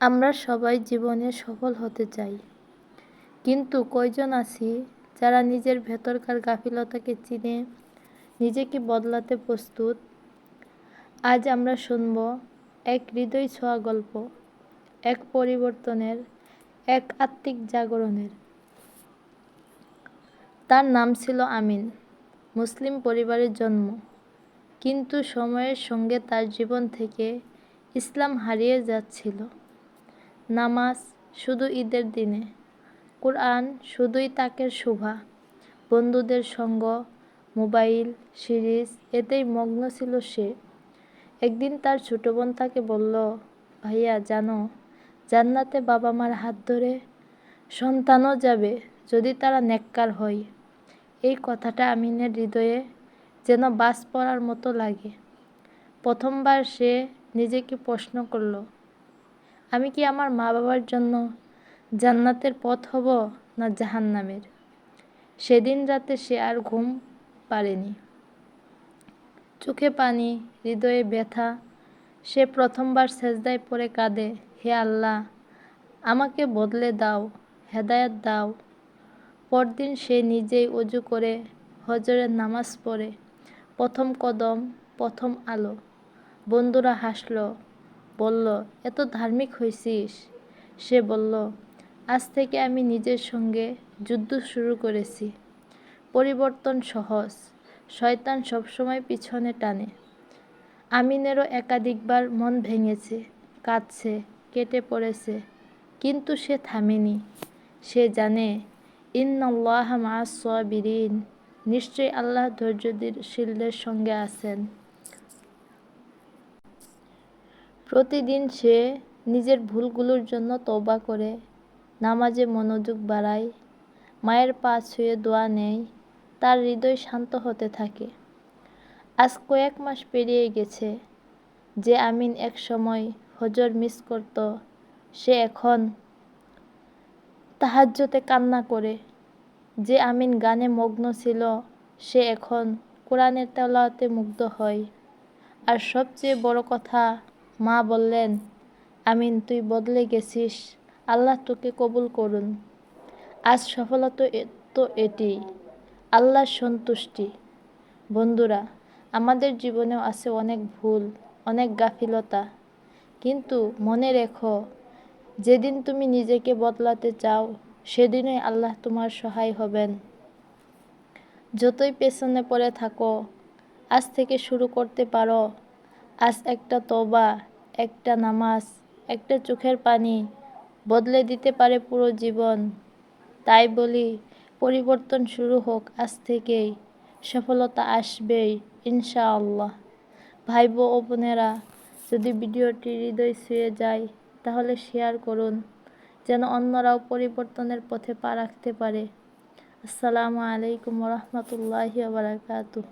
আমরা সবাই জীবনে সফল হতে চাই। কিন্তু কয়জন আছি যারা নিজের ভেতরকার গাফিলতাকে চিনে, নিজেকে বদলাতে প্রস্তুত? আজ আমরা শুনব এক হৃদয় ছোঁয়া গল্প, এক পরিবর্তনের, এক আত্মিক জাগরণের। তার নাম ছিল আমিন, মুসলিম পরিবারের জন্ম। কিন্তু সময়ের সঙ্গে তার জীবন থেকে ইসলাম হারিয়ে যাচ্ছিল। নামাজ শুধু ঈদের দিনে, কোরআন শুধুই তাকের শোভা, বন্ধুদের সঙ্গ, মোবাইল, সিরিজ, এতেই মগ্ন ছিল সে। একদিন তার ছোটো বোন তাকে বলল, ভাইয়া, জানো, জান্নাতে বাবা মার হাত ধরে সন্তানও যাবে যদি তারা নেককার হয়। এই কথাটা আমিনের হৃদয়ে যেন বাস পড়ার মতো লাগে। প্রথমবার সে নিজেকে প্রশ্ন করল আমি কি আমার মা বাবার জন্য জান্নাতের পথ হব না জাহান্নামের? সেদিন রাতে সে আর ঘুম পারেনি চোখে পানি, হৃদয়ে ব্যথা, সে প্রথমবার সেজদায় পড়ে কাঁদে, হে আল্লাহ, আমাকে বদলে দাও, হেদায়াত দাও। পরদিন সে নিজেই অজু করে হজরের নামাজ পড়ে। প্রথম কদম, প্রথম আলো। বন্ধুরা হাসল বলল, এত ধার্মিক হয়েছিস সে বলল, আজ থেকে আমি নিজের সঙ্গে যুদ্ধ শুরু করেছি। পরিবর্তন সহজ, শয়তান সবসময় পিছনে টানে। আমিনেরও একাধিকবার মন ভেঙেছে, কাঁদছে, কেটে পড়েছে, কিন্তু সে থামেনি। সে জানে ইন্নআল্লাহ মাসবিরিন নিশ্চয়ই আল্লাহ ধৈর্যশীলদের সঙ্গে আছেন। প্রতিদিন সে নিজের ভুলগুলোর জন্য তৌবা করে, নামাজে মনোযোগ বাড়ায়, মায়ের পা ছুঁয়ে দোয়া নেয়, তার হৃদয় শান্ত হতে থাকে। আজ কয়েক মাস পেরিয়ে গেছে যে আমিন এক সময় হজর মিস করত, সে এখন তাহাজ্যতে কান্না করে। যে আমিন গানে মগ্ন ছিল, সে এখন কোরআনের তেলাওয়াতে মুগ্ধ হয়। আর সবচেয়ে বড় কথা মা বললেন, আমিন, তুই বদলে গেছিস। আল্লাহ তোকে কবুল করুন। আজ সফলতা তো এটি। আল্লাহর সন্তুষ্টি। বন্ধুরা, আমাদের জীবনেও আছে অনেক ভুল, অনেক গাফিলতা। কিন্তু মনে রেখো, যেদিন তুমি নিজেকে বদলাতে চাও, সেদিনই আল্লাহ তোমার সহায় হবেন। যতই পেছনে পড়ে থাকো, আজ থেকে শুরু করতে পারো। আজ একটা তবা একটা নামাজ, একটা চোখের পানি বদলে দিতে পারে পুরো জীবন। তাই বলি, পরিবর্তন শুরু হোক আজ থেকেই, সফলতা আসবেই, ইনশাআল্লাহ। ভাই ও বোনেরা, যদি ভিডিওটি হৃদয় ছুঁয়ে যায়, তাহলে শেয়ার করুন, যেন অন্যরাও পরিবর্তনের পথে পা রাখতে পারে। আসসালামু আলাইকুম রহমতুল্লাহি বারাকাতুহ।